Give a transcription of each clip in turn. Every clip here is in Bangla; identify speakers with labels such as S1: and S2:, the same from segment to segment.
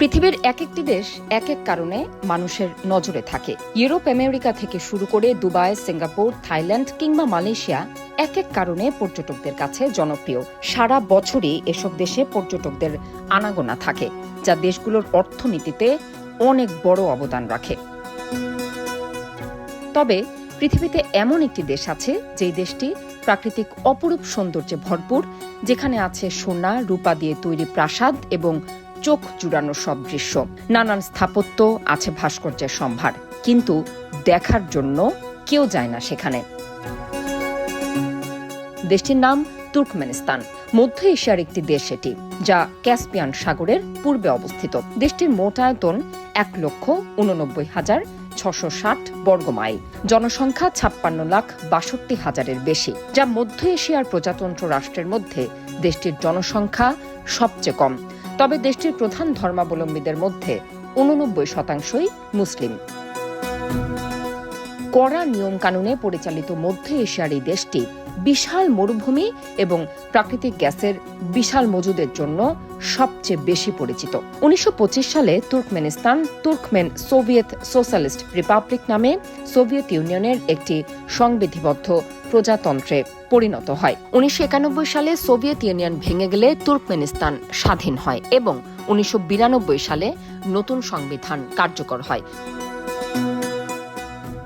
S1: পৃথিবীর এক একটি দেশ এক এক কারণে মানুষের নজরে থাকে। ইউরোপ, আমেরিকা থেকে শুরু করে দুবাই, সিঙ্গাপুর, থাইল্যান্ড কিংবা মালয়েশিয়া এক এক কারণে পর্যটকদের কাছে জনপ্রিয়। সারা বছরই এসব দেশে পর্যটকদের আনাগোনা থাকে, যা দেশগুলোর অর্থনীতিতে অনেক বড় অবদান রাখে। তবে পৃথিবীতে এমন একটি দেশ আছে, যেই দেশটি প্রাকৃতিক অপরূপ সৌন্দর্যে ভরপুর, যেখানে আছে সোনা, রূপা দিয়ে তৈরি প্রাসাদ এবং চোখ জুড়ানো সব দৃশ্য। নানান স্থাপত্য আছে ভাস্কর্যের সম্ভার, কিন্তু দেখার জন্য কেউ যায় না সেখানে। দেশটির নাম তুর্কমেনিস্তান। মধ্য এশিয়ার একটি দেশ এটি, যা ক্যাসপিয়ান সাগরের পূর্বে অবস্থিত। দেশটির মোট আয়তন এক লক্ষ উননব্বই হাজার ছশো ষাট বর্গমাইল জনসংখ্যা ছাপ্পান্ন লাখ বাষট্টি হাজারের বেশি, যা মধ্য এশিয়ার প্রজাতন্ত্র রাষ্ট্রের মধ্যে দেশটির জনসংখ্যা সবচেয়ে কম। তবে দেশটির প্রধান ধর্মাবলম্বীদের মধ্যে উননব্বই শতাংশই মুসলিম। কড়া নিয়ম কানুনে পরিচালিত মধ্য এশিয়ার এই দেশটি বিশাল মরুভূমি এবং প্রাকৃতিক গ্যাসের বিশাল মজুদের জন্য সবচেয়ে বেশি পরিচিত। উনিশশো পঁচিশ সালে Turkmenistan, Turkmen Soviet Socialist Republic নামে সোভিয়েত ইউনিয়নের একটি সংবিধিবদ্ধ প্রজাতন্ত্রে পরিণত হয়। উনিশশো একানব্বই সালে সোভিয়েত ইউনিয়ন ভেঙে গেলে তুর্কমেনিস্তান স্বাধীন হয় এবং উনিশশো বিরানব্বই সালে নতুন সংবিধান কার্যকর হয়।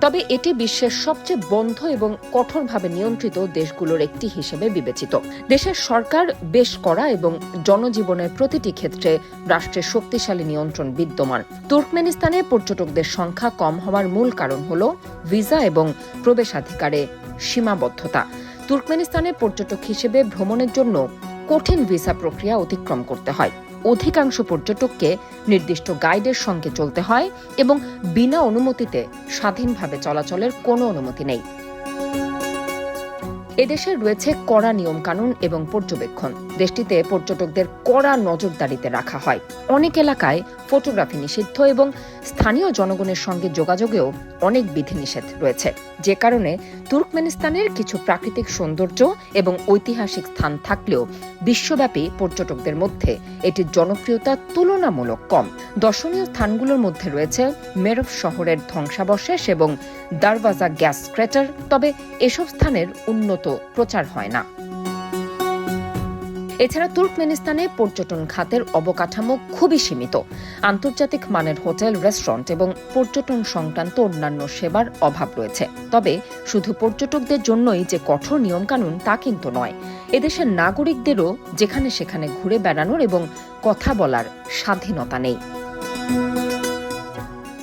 S1: তবে এটি বিশ্বের সবচেয়ে বন্ধ এবং কঠোরভাবে নিয়ন্ত্রিত দেশগুলোর একটি হিসেবে বিবেচিত। দেশের সরকার বেশ করা এবং জনজীবনের প্রতিটি ক্ষেত্রে রাষ্ট্রের শক্তিশালী নিয়ন্ত্রণ বিদ্যমান। তুর্কমেনিস্তানে পর্যটকদের সংখ্যা কম হওয়ার মূল কারণ হল ভিসা এবং প্রবেশাধিকারে সীমাবদ্ধতা। তুর্কমেনিস্তানে পর্যটক হিসেবে ভ্রমণের জন্য কঠিন ভিসা প্রক্রিয়া অতিক্রম করতে হয়। অধিকাংশ পর্যটককে নির্দিষ্ট গাইডের সঙ্গে চলতে হয় এবং বিনা অনুমতিতে স্বাধীনভাবে চলাচলের কোনো অনুমতি নেই। এদেশে রয়েছে কড়া নিয়মকানুন এবং পর্যবেক্ষণ। দেশটিতে পর্যটকদের কড়া নজরদারিতে রাখা হয়। অনেক এলাকায় ফটোগ্রাফি নিষিদ্ধ এবং স্থানীয় জনগণের সঙ্গে যোগাযোগেও অনেক বিধিনিষেধ রয়েছে। যে কারণে তুর্কমেনিস্তানের কিছু প্রাকৃতিক সৌন্দর্য এবং ঐতিহাসিক স্থান থাকলেও বিশ্বব্যাপী পর্যটকদের মধ্যে এটির জনপ্রিয়তা তুলনামূলক কম। দর্শনীয় স্থানগুলোর মধ্যে রয়েছে মেরভ শহরের ধ্বংসাবশেষ এবং দারওয়াজা গ্যাস ক্রেটার। তবে এসব স্থানের উন্নত প্রচার হয় না। এছাড়া তুর্কমেনিস্তানে পর্যটন খাতের অবকাঠামো খুবই সীমিত। আন্তর্জাতিক মানের হোটেল, রেস্টুরেন্ট এবং পর্যটন সংক্রান্ত অন্যান্য সেবার অভাব রয়েছে। তবে শুধু পর্যটকদের জন্যই যে কঠোর নিয়মকানুন তা কিন্তু নয়। এদেশের নাগরিকদেরও যেখানে সেখানে ঘুরে বেড়ানোর এবং কথা বলার স্বাধীনতা নেই।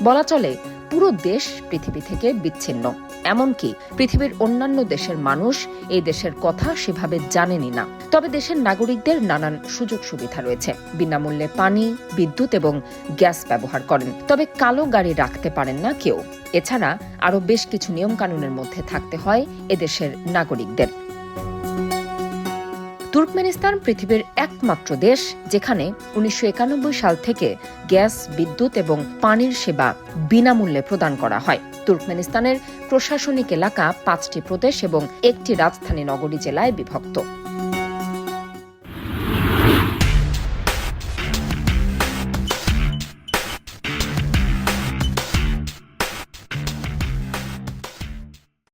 S1: বলা চলে, পুরো দেশ পৃথিবী থেকে বিচ্ছিন্ন। এমনকি পৃথিবীর অন্যান্য দেশের মানুষ এই দেশের কথা সেভাবে জানেনি না। তবে দেশের নাগরিকদের নানান সুযোগ সুবিধা রয়েছে। বিনামূল্যে পানি, বিদ্যুৎ এবং গ্যাস ব্যবহার করেন। তবে কালো গাড়ি রাখতে পারেন না কেউ। এছাড়া আরও বেশ কিছু নিয়মকানুনের মধ্যে থাকতে হয় এদেশের নাগরিকদের। তুর্কমেনিস্তান পৃথিবীর একমাত্র দেশ, যেখানে উনিশশো একানব্বই সাল থেকে গ্যাস, বিদ্যুৎ এবং পানির সেবা বিনামূল্যে প্রদান করা হয়। তুর্কমেনিস্তানের প্রশাসনিক এলাকা পাঁচটি প্রদেশ এবং একটি রাজধানী নগরী জেলায় বিভক্ত।